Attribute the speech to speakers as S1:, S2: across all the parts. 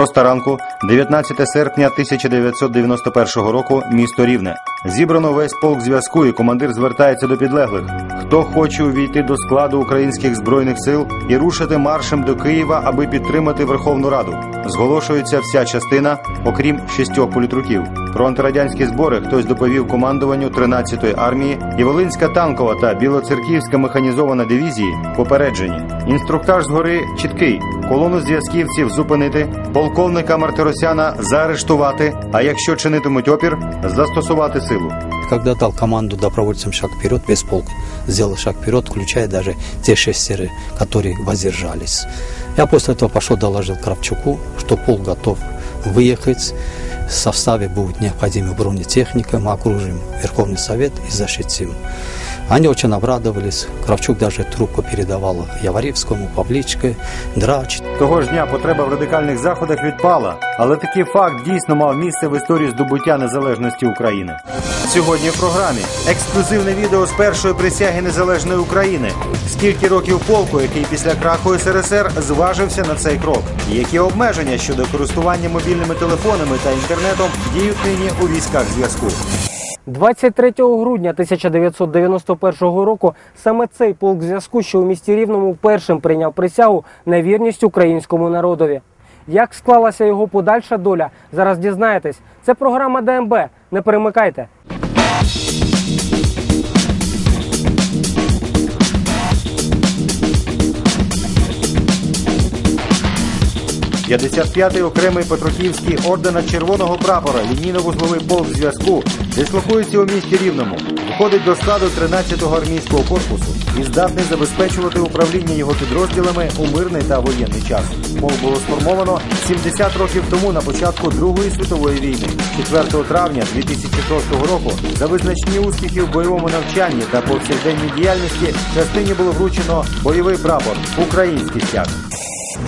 S1: Шоста ранку, 19 серпня 1991 року, місто Рівне. Зібрано весь полк зв'язку, і командир звертається до підлеглих. Хто хоче увійти до складу українських збройних сил і рушити маршем до Києва, аби підтримати Верховну Раду. Зголошується вся частина, окрім шістьох політруків. Про антирадянські збори хтось доповів командуванню 13-ї армії і Волинська танкова та Білоцерківська механізована дивізії попереджені. Інструктаж згори чіткий: колону зв'язківців зупинити, полковника Мартиросяна заарештувати. А якщо чинитимуть опір, застосувати силу.
S2: Когда дал команду добровольцам шаг вперед, весь полк сделал шаг вперед, включая даже те шестеры, которые воздержались. Я после этого пошел, доложил Кравчуку, что полк готов выехать. В составе будет необходимая бронетехника, мы окружим Верховный Совет и защитим. Они очень обрадовались. Кравчук даже трубку передавал Яворівському, Павлічки, Драч.
S1: Того ж дня потреба в радикальних заходах відпала, але такий факт дійсно мав місце в історії здобуття незалежності України. Сьогодні в програмі ексклюзивне відео з першої присяги незалежної України. Скільки років полку, який після краху СРСР зважився на цей крок? Які обмеження щодо користування мобільними телефонами та інтернетом діють нині у військах зв'язку?
S3: 23 грудня 1991 року саме цей полк зв'язку, що у місті Рівному першим прийняв присягу на вірність українському народові. Як склалася його подальша доля, зараз дізнаєтесь. Це програма ДМБ. Не перемикайте.
S1: 55-й окремий Петроківський ордена Червоного прапора лінійно-вузловий полк зв'язку дислокується у місті Рівному, входить до складу 13-го армійського корпусу і здатний забезпечувати управління його підрозділами у мирний та воєнний час. Полк було сформовано 70 років тому на початку Другої світової війни. 4 травня 2006 року за визначні успіхи в бойовому навчанні та повсякденній діяльності частині було вручено бойовий прапор Український стяг.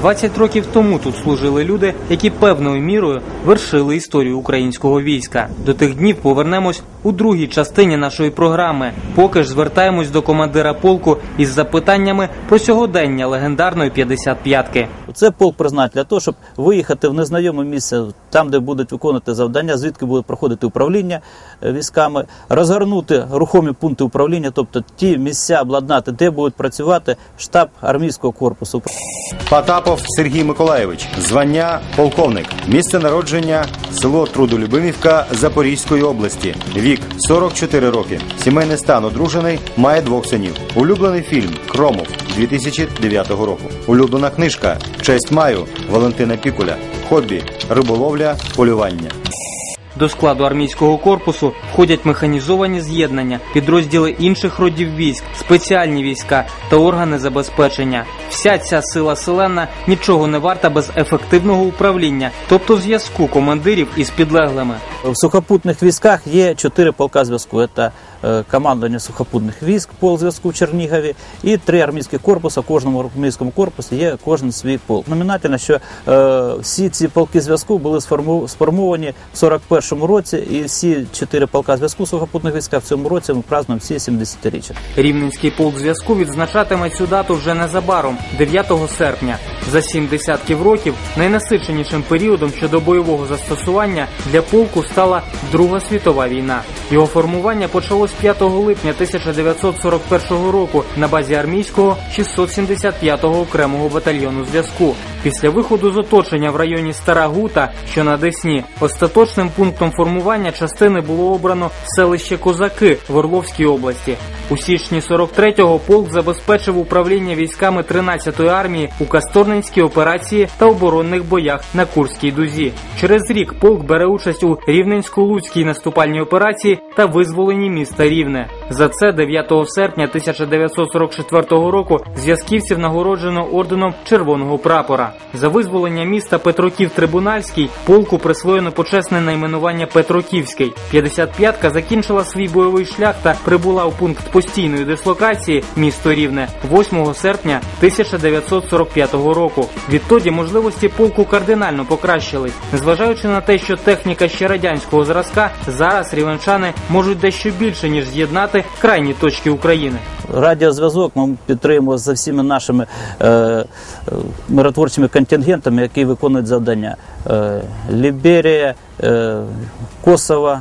S3: 20 років тому тут служили люди, які певною мірою вершили історію українського війська. До тих днів повернемось у другій частині нашої програми. Поки ж звертаємось до командира полку із запитаннями про сьогодення легендарної 55-ки.
S4: Це полк призначений для того, щоб виїхати в незнайоме місце, там, де будуть виконувати завдання, звідки буде проходити управління е, військами, розгорнути рухомі пункти управління, тобто ті місця обладнати, де будуть працювати штаб армійського корпусу.
S1: Потапов Сергій Миколаєвич, звання полковник, місце народження село Трудолюбимівка Запорізької області. Вік 44 роки. Сімейний стан одружений, має двох синів. Улюблений фільм Кромов 2009 року. Улюблена книжка Честь маю Валентина Пікуля. Хобі риболовля, полювання.
S3: До складу армійського корпусу входять механізовані з'єднання, підрозділи інших родів військ, спеціальні війська та органи забезпечення. Вся ця сила селена нічого не варта без ефективного управління, тобто зв'язку командирів із підлеглими.
S4: В сухопутних військах є чотири полка зв'язку. Це командування сухопутних військ, полк зв'язку в Чернігові, і три армійські корпуси. В кожному армійському корпусі є кожен свій полк. Номінательно, що е, всі ці полки зв'язку були сформовані в 41-му році, і всі чотири полка зв'язку сухопутних війська в цьому році ми празднуємо всі 70-річчя.
S3: Рівненський полк зв'язку відзначатиме цю дату вже незабаром, 9 серпня. За сім десятків років найнасиченішим періодом щодо бойового застосування для полку стала Друга світова війна. Його формування почалось 5 липня 1941 року на базі армійського 675-го окремого батальйону зв'язку. Після виходу з оточення в районі Стара Гута, що на Десні, остаточним пунктом формування частини було обрано селище Козаки в Орловській області. У січні 43-го полк забезпечив управління військами 13-ї армії у Касторненській операції та оборонних боях на Курській дузі. Через рік полк бере участь у Рівненсько-Луцькій наступальній операції та визволенні міста Рівне. За це 9 серпня 1944 року зв'язківців нагороджено орденом Червоного прапора. За визволення міста Петроків Трибунальський полку присвоєно почесне найменування Петроківський. 55-ка закінчила свій бойовий шлях та прибула у пункт постійної дислокації місто Рівне 8 серпня 1945 року. Відтоді можливості полку кардинально покращились. Незважаючи на те, що техніка ще радянського зразка, зараз рівенчани можуть дещо більше ніж з'єднати крайні точки України.
S4: Радіозв'язок ми підтримуємо за всіми нашими е, е, миротворчими контингентами, які виконують завдання. Е, Ліберія, е, Косово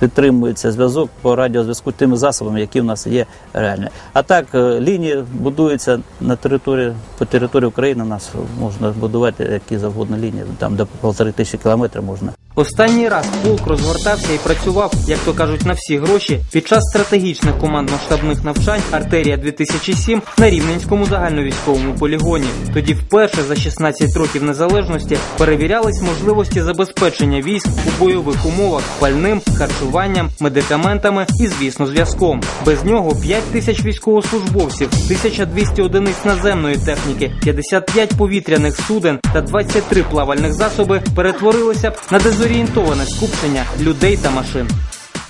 S4: підтримується зв'язок по радіозв'язку тими засобами, які в нас є реальні. А так е, лінії будуються на території по території України. У нас можна будувати які завгодно лінії, там до полтори тисячі кілометрів можна.
S3: Останній раз полк розгортався і працював, як то кажуть, на всі гроші під час стратегічних командно-штабних навчань Артерія 2007 на Рівненському загальновійськовому полігоні. Тоді вперше за 16 років незалежності перевірялись можливості забезпечення військ у бойових умовах пальним, харчуванням, медикаментами і, звісно, зв'язком. Без нього 5 тисяч військовослужбовців, 1200 одиниць наземної техніки, 55 повітряних суден та 23 плавальних засоби перетворилися б на дезорієнтоване скупчення людей та машин.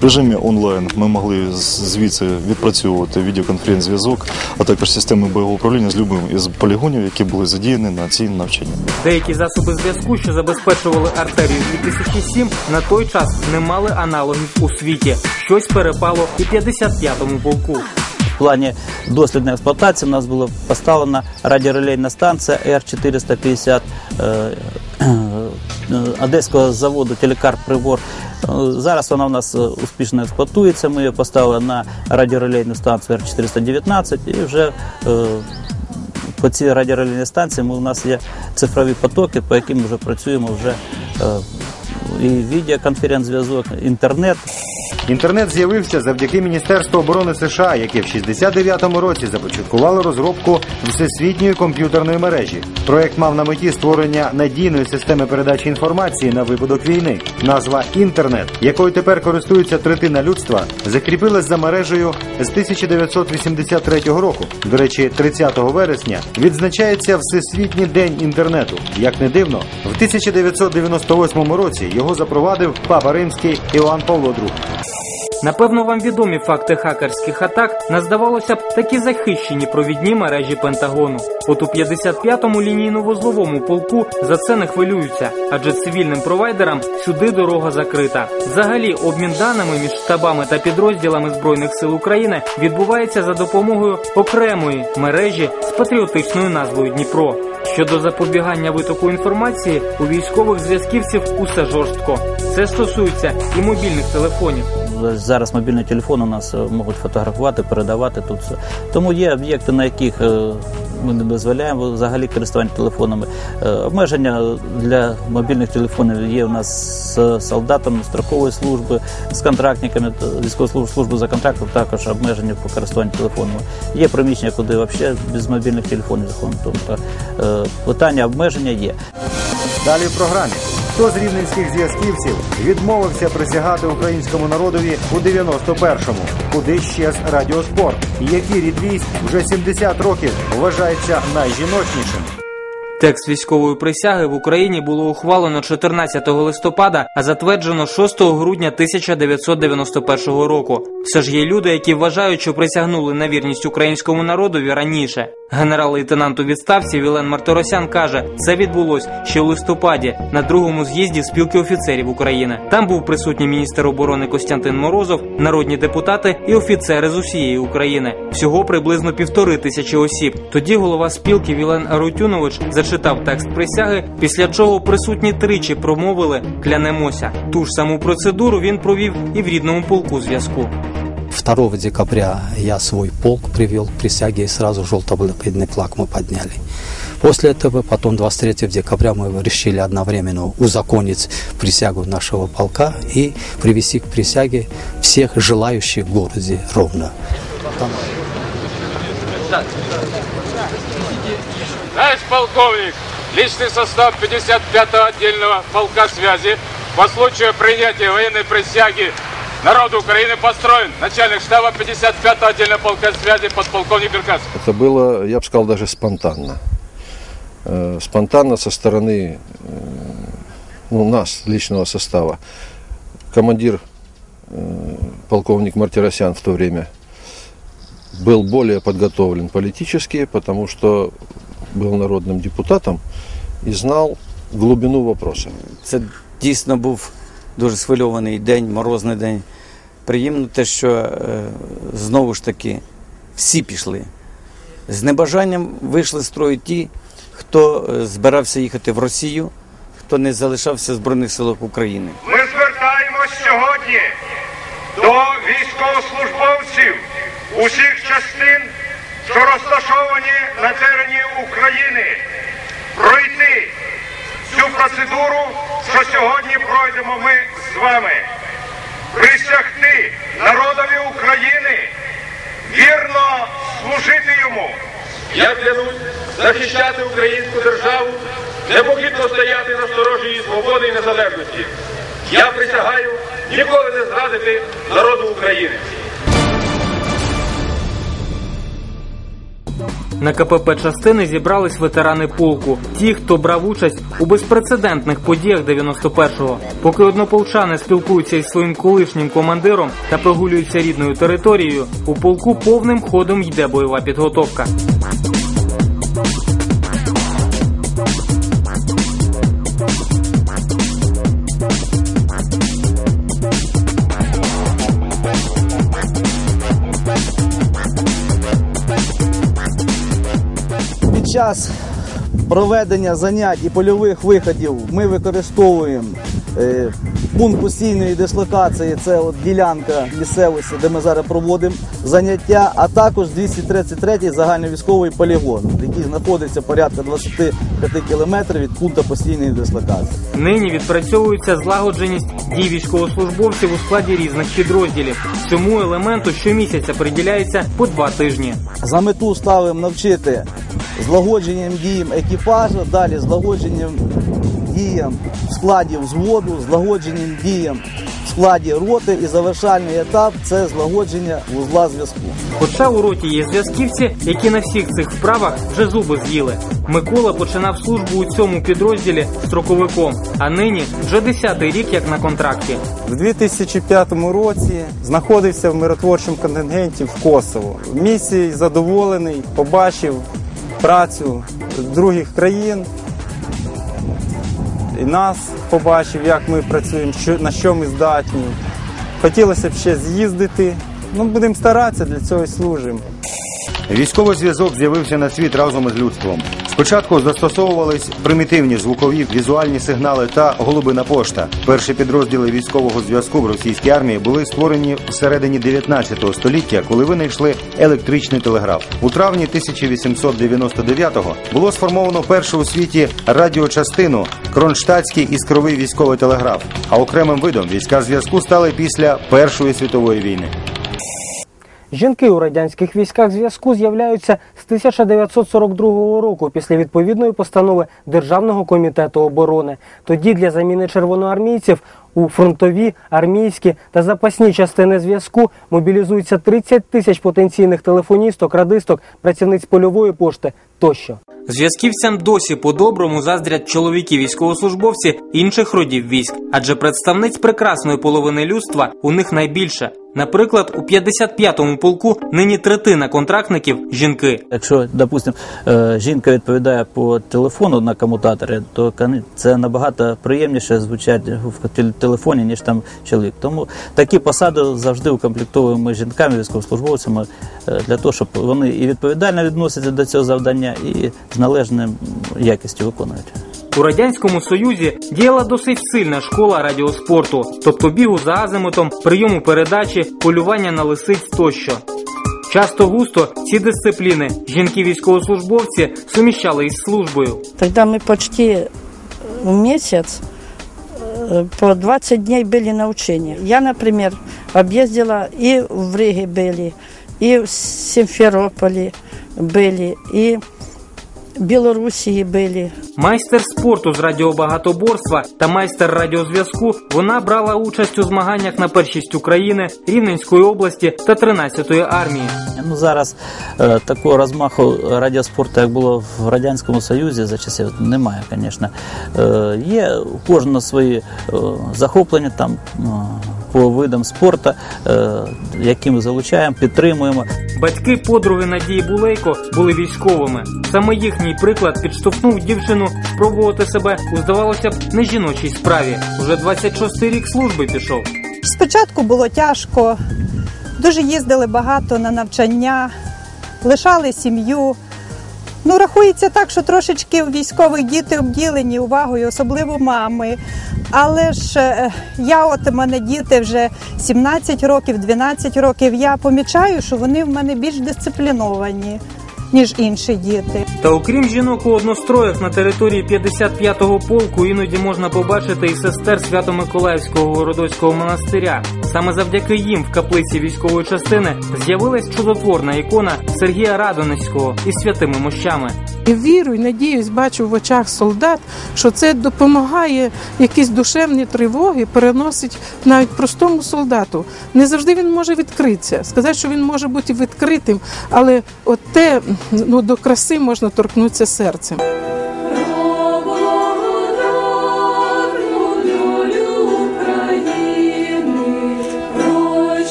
S5: В режимі онлайн ми могли звідси відпрацьовувати відеоконференц-зв'язок, а також системи бойового управління з любим із полігонів, які були задіяні на цій навчанні.
S3: Деякі засоби зв'язку, що забезпечували артерію 2007, на той час не мали аналогів у світі. Щось перепало і 55-му полку.
S4: В плані дослідної експлуатації у нас була поставлена радіорелейна станція Р-450 е, е, Одеського заводу Телекар Прибор. Е, Зараз вона в нас е, успішно експлуатується. Ми її поставили на радіорелейну станцію Р-419 і вже е, по цій радіорелейній станції ми, у нас є цифрові потоки, по яким ми вже працюємо вже е, і відеоконференц-зв'язок, інтернет.
S1: Інтернет з'явився завдяки Міністерству оборони США, яке в 69-му році започаткувало розробку всесвітньої комп'ютерної мережі. Проект мав на меті створення надійної системи передачі інформації на випадок війни. Назва інтернет, якою тепер користується третина людства, закріпилась за мережею з 1983 року. До речі, 30 вересня відзначається Всесвітній день інтернету. Як не дивно, в 1998 році його запровадив папа римський Іоанн Павло II.
S3: Напевно, вам відомі факти хакерських атак на здавалося б такі захищені провідні мережі Пентагону. От у 55-му лінійно-вузловому полку за це не хвилюються, адже цивільним провайдерам сюди дорога закрита. Взагалі, обмін даними між штабами та підрозділами збройних сил України відбувається за допомогою окремої мережі з патріотичною назвою Дніпро. Щодо запобігання витоку інформації, у військових зв'язківців усе жорстко. Це стосується і мобільних телефонів.
S4: Зараз мобільні телефони у нас е, можуть фотографувати, передавати тут все. Тому є об'єкти, на яких е, ми не дозволяємо взагалі користування телефонами. Е, Обмеження для мобільних телефонів є у нас з солдатами строкової служби, з контрактниками військової служби за контрактом, також обмеження по користуванню телефонами. Є приміщення, куди взагалі без мобільних телефонів заходимо. Тобто питання обмеження є.
S1: Далі в програмі. Хто з рівненських зв'язківців відмовився присягати українському народові у 91-му? Куди щез радіоспорт? Який рід військ вже 70 років вважається найжіночнішим?
S3: Текст військової присяги в Україні було ухвалено 14 листопада, а затверджено 6 грудня 1991 року. Все ж є люди, які вважають, що присягнули на вірність українському народові раніше. Генерал-лейтенант у відставці Вілен Мартиросян каже, це відбулось ще у листопаді на другому з'їзді спілки офіцерів України. Там був присутній міністр оборони Костянтин Морозов, народні депутати і офіцери з усієї України. Всього приблизно півтори тисячі осіб. Тоді голова спілки Вілен Арутюнович зачитав текст присяги, після чого присутні тричі промовили клянемося. Ту ж саму процедуру він провів і в рідному полку зв'язку.
S2: 2 декабря я свой полк привел к присяге и сразу желто-бледный флаг мы подняли. После этого, потом 23 декабря мы решили одновременно узаконить присягу нашего полка и привести к присяге всех желающих в городе Ровно.
S6: Товарищ полковник, личный состав 55-го отдельного полка связи по случаю принятия военной присяги народу Украины построен. Начальник штаба 55-го отдельного полка связи подполковник Беркас.
S7: Это было, я бы сказал, даже спонтанно. Э, Спонтанно со стороны э, ну, нас, личного состава. Командир, э, полковник Мартиросян в то время, был более подготовлен политически, потому что был народным депутатом и знал глубину вопроса.
S8: Це дійсно був дуже схвильований день, морозний день. приємно те, що е, знову ж таки всі пішли. З небажанням вийшли з строю ті, хто е, збирався їхати в Росію, хто не залишався в Збройних силах України.
S9: Ми звертаємось сьогодні до військовослужбовців усіх частин, що розташовані на терені України, пройти цю процедуру, що сьогодні пройдемо ми з вами, присягти народові України, вірно служити йому.
S6: Я клянусь захищати українську державу, непохитно стояти на сторожі її свободи і незалежності. Я присягаю ніколи не зрадити народу України.
S3: На КПП частини зібрались ветерани полку, ті, хто брав участь у безпрецедентних подіях 91-го. Поки однополчани спілкуються із своїм колишнім командиром та прогулюються рідною територією, у полку повним ходом йде бойова підготовка.
S10: Час проведення занять і польових виходів ми використовуємо е, пункт постійної дислокації, це от ділянка місцевості, де ми зараз проводимо заняття, а також 233-й загальновійськовий полігон, який знаходиться порядка 25 кілометрів від пункту постійної дислокації.
S3: Нині відпрацьовується злагодженість дій військовослужбовців у складі різних підрозділів. Цьому елементу щомісяця приділяється по два тижні.
S10: За мету ставимо навчити злагодженням діям екіпажу, далі злагодженням діям в складі взводу, злагодженням діям в складі роти і завершальний етап це злагодження вузла зв'язку.
S3: Хоча у роті є зв'язківці, які на всіх цих вправах вже зуби з'їли. Микола починав службу у цьому підрозділі строковиком, а нині вже десятий рік як на контракті.
S11: В 2005 році знаходився в миротворчому контингенті в Косово. Місії задоволений, побачив працю других країн. І нас побачив, як ми працюємо, що, на що ми здатні. Хотілося б ще з'їздити. Ну, будемо старатися, для цього і служимо.
S1: Військовий зв'язок з'явився на світ разом із людством. Спочатку застосовувались примітивні звукові візуальні сигнали та голубина пошта. Перші підрозділи військового зв'язку в російській армії були створені всередині 19 століття, коли винайшли електричний телеграф. У травні 1899-го було сформовано першу у світі радіочастину Кронштадтський іскровий військовий телеграф. А окремим видом війська зв'язку стали після Першої світової війни.
S12: Жінки у радянських військах зв'язку з'являються з 1942 року після відповідної постанови Державного комітету оборони. Тоді для заміни червоноармійців у фронтові, армійські та запасні частини зв'язку мобілізуються 30 тисяч потенційних телефоністок, радисток, працівниць польової пошти тощо.
S3: Зв'язківцям досі по-доброму заздрять чоловіки військовослужбовці інших родів військ, адже представниць прекрасної половини людства у них найбільше. Наприклад, у 55-му полку нині третина контрактників жінки.
S4: Якщо, допустимо, е, жінка відповідає по телефону на комутаторі, то це набагато приємніше звучать в тел- телефоні, ніж там чоловік. Тому такі посади завжди укомплектовуємо жінками, військовослужбовцями, е, для того, щоб вони і відповідально відносяться до цього завдання, і з належним якістю виконують.
S3: У радянському союзі діяла досить сильна школа радіоспорту, тобто бігу за азимутом, прийому передачі, полювання на лисиць тощо. Часто густо ці дисципліни жінки-військовослужбовці суміщали із службою.
S13: Тогда мы почти месяц э, по 20 дней были на учениях. Я, например, объездила и в Риге были, и в Симферополе были, и в Белоруссии были.
S3: Майстер спорту з радіобагатоборства та майстер радіозв'язку вона брала участь у змаганнях на першість України, Рівненської області та 13-ї армії.
S4: Ну зараз е, такого розмаху радіоспорту, як було в радянському союзі за часів, немає, звісно. Е, є у кожного свої е, захоплення там е, по видам спорту, е, які ми залучаємо, підтримуємо.
S3: Батьки подруги Надії Булейко були військовими. Саме їхній приклад підштовхнув дівчину спробувати себе у здавалося б не жіночій справі. Уже 26-й рік служби пішов.
S14: Спочатку було тяжко, дуже їздили багато на навчання, лишали сім'ю. Ну, рахується так, що трошечки військових діти обділені увагою, особливо мами. Але ж е, я, от у мене діти вже 17 років, 12 років. Я помічаю, що вони в мене більш дисципліновані, ніж інші діти.
S3: Та окрім жінок у одностроях на території 55-го полку іноді можна побачити і сестер Свято-Миколаївського городоцького монастиря. Саме завдяки їм в каплиці військової частини з'явилась чудотворна ікона Сергія Радонецького із святими мощами.
S15: І надіюсь, бачу в очах солдат, що це допомагає якісь душевні тривоги, переносить навіть простому солдату. Не завжди він може відкритися. Сказати, що він може бути відкритим, але от те ну, до краси можна торкнутися серцем.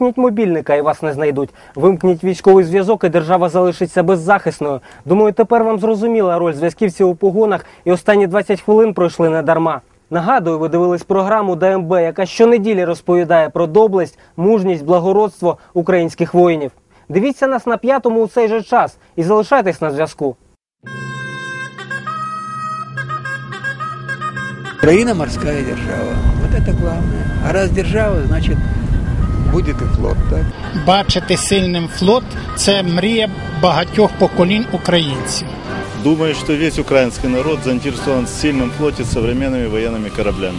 S12: Вимкніть мобільника і вас не знайдуть. Вимкніть військовий зв'язок, і держава залишиться беззахисною. Думаю, тепер вам зрозуміла роль зв'язківців у погонах, і останні 20 хвилин пройшли не дарма. Нагадую, ви дивились програму ДМБ, яка щонеділі розповідає про доблесть, мужність, благородство українських воїнів. Дивіться нас на п'ятому у цей же час і залишайтесь на зв'язку.
S16: Украина морская держава. Вот это главное. А раз держава, значит будет и флот. Так?
S17: Бачити сильним флот це мрія багатьох поколінь українців.
S18: Думаю, що весь український народ заінтересований в флоті флоте воєнними современными военными кораблями.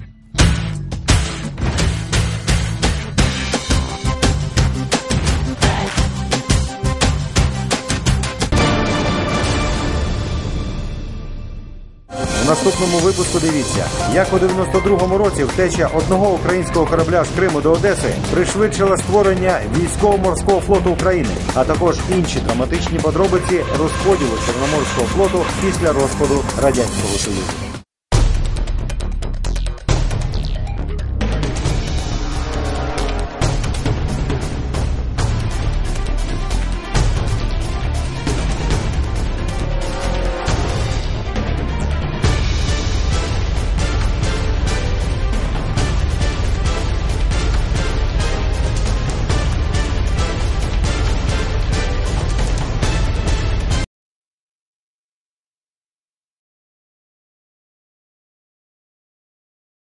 S1: Наступному випуску дивіться, як у 92-му році втеча одного українського корабля з Криму до Одеси пришвидшила створення військово-морського флоту України, а також інші драматичні подробиці розподілу Чорноморського флоту після розпаду радянського союзу.